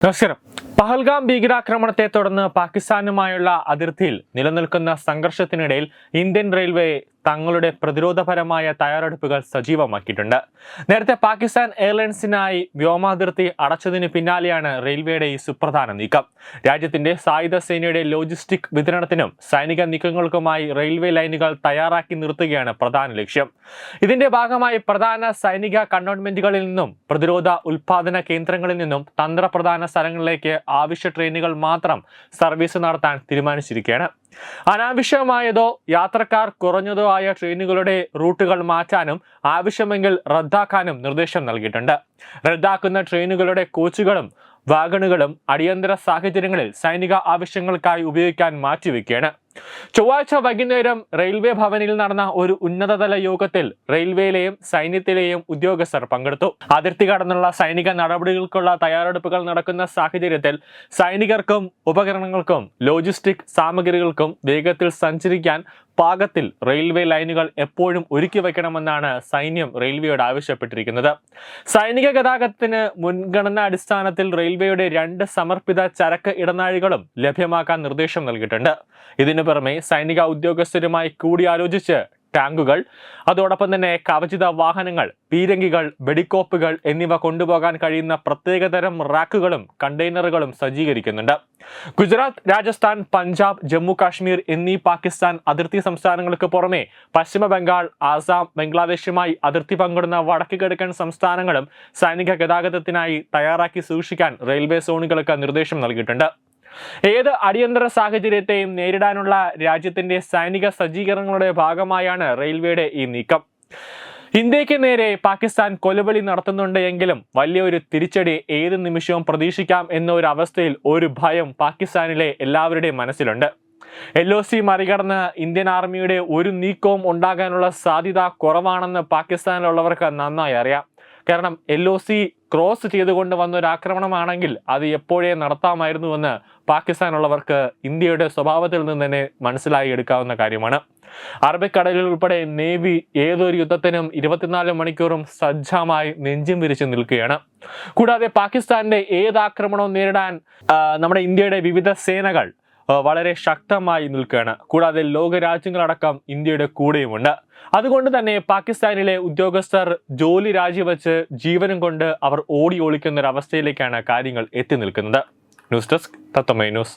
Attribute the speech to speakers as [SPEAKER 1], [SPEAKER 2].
[SPEAKER 1] നമസ്കാരം പഹൽഗാം ഭീകരാക്രമണത്തെ തുടർന്ന് പാകിസ്ഥാനുമായുള്ള അതിർത്തിയിൽ നിലനിൽക്കുന്ന സംഘർഷത്തിനിടയിൽ ഇന്ത്യൻ റെയിൽവേ തങ്ങളുടെ പ്രതിരോധപരമായ തയ്യാറെടുപ്പുകൾ സജീവമാക്കിയിട്ടുണ്ട്. നേരത്തെ പാകിസ്ഥാൻ എയർലൈൻസിനായി വ്യോമാതിർത്തി അടച്ചതിന് പിന്നാലെയാണ് റെയിൽവേയുടെ ഈ സുപ്രധാന നീക്കം. രാജ്യത്തിന്റെ സായുധ സേനയുടെ ലോജിസ്റ്റിക് വിതരണത്തിനും സൈനിക നീക്കങ്ങൾക്കുമായി റെയിൽവേ ലൈനുകൾ തയ്യാറാക്കി നിർത്തുകയാണ് പ്രധാന ലക്ഷ്യം. ഇതിന്റെ ഭാഗമായി പ്രധാന സൈനിക കണ്ടോൺമെന്റുകളിൽ നിന്നും പ്രതിരോധ ഉൽപാദന കേന്ദ്രങ്ങളിൽ നിന്നും തന്ത്രപ്രധാന സ്ഥലങ്ങളിലേക്ക് ആവശ്യ ട്രെയിനുകൾ മാത്രം സർവീസ് നടത്താൻ തീരുമാനിച്ചിരിക്കുകയാണ്. അനാവശ്യമായതോ യാത്രക്കാർ കുറഞ്ഞതോ ആയ ട്രെയിനുകളുടെ റൂട്ടുകൾ മാറ്റാനും ആവശ്യമെങ്കിൽ റദ്ദാക്കാനും നിർദ്ദേശം നൽകിയിട്ടുണ്ട്. റദ്ദാക്കുന്ന ട്രെയിനുകളുടെ കോച്ചുകളും വാഗണുകളും അടിയന്തര സാഹചര്യങ്ങളിൽ സൈനിക ആവശ്യങ്ങൾക്കായി ഉപയോഗിക്കാൻ മാറ്റിവെക്കുകയാണ്. ചൊവ്വാഴ്ച വൈകുന്നേരം റെയിൽവേ ഭവനിൽ നടന്ന ഒരു ഉന്നതതല യോഗത്തിൽ റെയിൽവേയിലെയും സൈന്യത്തിലെയും ഉദ്യോഗസ്ഥർ പങ്കെടുത്തു. അതിർത്തി കടന്നുള്ള സൈനിക നടപടികൾക്കുള്ള തയ്യാറെടുപ്പുകൾ നടക്കുന്ന സാഹചര്യത്തിൽ സൈനികർക്കും ഉപകരണങ്ങൾക്കും ലോജിസ്റ്റിക് സാമഗ്രികൾക്കും വേഗത്തിൽ സഞ്ചരിക്കാൻ പാകത്തിൽ റെയിൽവേ ലൈനുകൾ എപ്പോഴും ഒരുക്കി വയ്ക്കണമെന്നാണ് സൈന്യം റെയിൽവേയോട് ആവശ്യപ്പെട്ടിരിക്കുന്നത്. സൈനിക ഗതാഗതത്തിന് മുൻഗണനാ അടിസ്ഥാനത്തിൽ റെയിൽവേയുടെ രണ്ട് സമർപ്പിത ചരക്ക് ഇടനാഴികളും ലഭ്യമാക്കാൻ നിർദ്ദേശം നൽകിയിട്ടുണ്ട്. ഇതിനു പുറമെ സൈനിക ഉദ്യോഗസ്ഥരുമായി കൂടിയാലോചിച്ച് ടാങ്കുകൾ അതോടൊപ്പം തന്നെ കവചിത വാഹനങ്ങൾ പീരങ്കികൾ വെടിക്കോപ്പുകൾ എന്നിവ കൊണ്ടുപോകാൻ കഴിയുന്ന പ്രത്യേകതരം റാക്കുകളും കണ്ടെയ്നറുകളും സജ്ജീകരിക്കുന്നുണ്ട്. ഗുജറാത്ത് രാജസ്ഥാൻ പഞ്ചാബ് ജമ്മു കാശ്മീർ എന്നീ പാകിസ്ഥാൻ അതിർത്തി സംസ്ഥാനങ്ങൾക്ക് പുറമെ പശ്ചിമ ബംഗാൾ ആസാം ബംഗ്ലാദേശുമായി അതിർത്തി പങ്കിടുന്ന വടക്ക് കിഴക്കൻ സംസ്ഥാനങ്ങളും സൈനിക ഗതാഗതത്തിനായി തയ്യാറാക്കി സൂക്ഷിക്കാൻ റെയിൽവേ സോണുകൾക്ക് നിർദ്ദേശം നൽകിയിട്ടുണ്ട്. ഏത് അടിയന്തര സാഹചര്യത്തെയും നേരിടാനുള്ള രാജ്യത്തിന്റെ സൈനിക സജ്ജീകരണങ്ങളുടെ ഭാഗമായാണ് റെയിൽവേയുടെ ഈ നീക്കം. ഇന്ത്യയ്ക്ക് നേരെ പാകിസ്ഥാൻ കൊലവിളി നടത്തുന്നുണ്ട് എങ്കിലും വലിയൊരു തിരിച്ചടി ഏത് നിമിഷവും പ്രതീക്ഷിക്കാം എന്ന ഒരു അവസ്ഥയിൽ ഒരു ഭയം പാകിസ്ഥാനിലെ എല്ലാവരുടെയും മനസ്സിലുണ്ട്. എൽ ഒ സി മറികടന്ന് ഇന്ത്യൻ ആർമിയുടെ ഒരു നീക്കവും ഉണ്ടാകാനുള്ള സാധ്യത കുറവാണെന്ന് പാകിസ്ഥാനിലുള്ളവർക്ക് നന്നായി അറിയാം. കാരണം എൽ ഒ സി ക്രോസ് ചെയ്തുകൊണ്ട് വന്ന ഒരു ആക്രമണമാണെങ്കിൽ അത് എപ്പോഴേ നടത്താമായിരുന്നുവെന്ന് പാകിസ്ഥാനുള്ളവർക്ക് ഇന്ത്യയുടെ സ്വഭാവത്തിൽ നിന്ന് തന്നെ മനസ്സിലായി എടുക്കാവുന്ന കാര്യമാണ്. അറബിക്കടലിൽ ഉൾപ്പെടെ നേവി ഏതൊരു യുദ്ധത്തിനും ഇരുപത്തിനാല് മണിക്കൂറും സജ്ജമായി നെഞ്ചും വിരിച്ചു നിൽക്കുകയാണ്. കൂടാതെ പാകിസ്ഥാന്റെ ഏത് ആക്രമണവും നേരിടാൻ നമ്മുടെ ഇന്ത്യയുടെ വിവിധ സേനകൾ വളരെ ശക്തമായി നിൽക്കുകയാണ്. കൂടാതെ ലോകരാജ്യങ്ങളടക്കം ഇന്ത്യയുടെ കൂടെയുമുണ്ട്. അതുകൊണ്ട് തന്നെ പാകിസ്ഥാനിലെ ഉദ്യോഗസ്ഥർ ജോലി രാജിവെച്ച് ജീവനും കൊണ്ട് അവർ ഓടി ഒളിക്കുന്ന ഒരു അവസ്ഥയിലേക്കാണ് കാര്യങ്ങൾ എത്തി നിൽക്കുന്നത്. News desk Thathamma news.